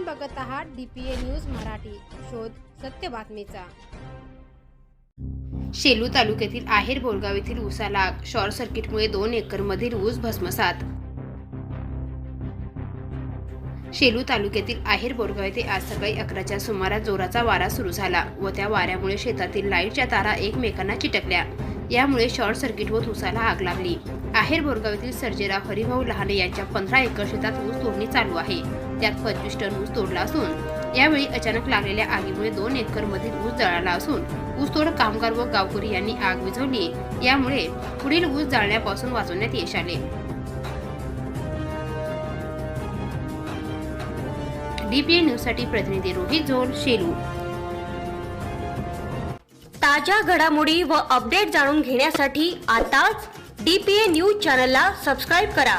आपण बघत आहात डीपीए न्यूज मराठी. शोध सत्य बातमीचा. शेलू तालुक्यातील आहेर बोरगाव येथील ऊसाला आग शॉर्ट सर्किटमुळे दोन एकरमधील ऊस भस्मसात. शेलू तालुक्यातील आहेर बोरगाव येथे आज सकाळी अकराच्या सुमारास जोराचा वारा सुरू झाला व त्या वाऱ्यामुळे शेतातील लाईटच्या तारा एकमेकांना चिटकल्या. यामुळे शॉर्ट सर्किट होत ऊसाला आग लागली. आहेर बोरगाव येथील सर्जेराव हरिभाऊ लहाने यांच्या पंधरा एकर शेतात ऊस तोडणी चालू आहे. त्यात पंचवीस टन ऊस तोडला असून यावेळी अचानक लागलेल्या आगीमुळे दोन एकर मधील ऊस जळाला असून ऊसतोड कामगार व गावकरी यांनी आग विझवली. यामुळे पुढील ऊस जाळण्यापासून वाचवण्यात यश आले. डीपीए न्यूजसाठी प्रतिनिधी रोहित झोल शेलू. ताज्या घडामोडी व अपडेट जाणून घेण्यासाठी आताच डीपीए न्यूज चॅनलला सबस्क्राईब करा.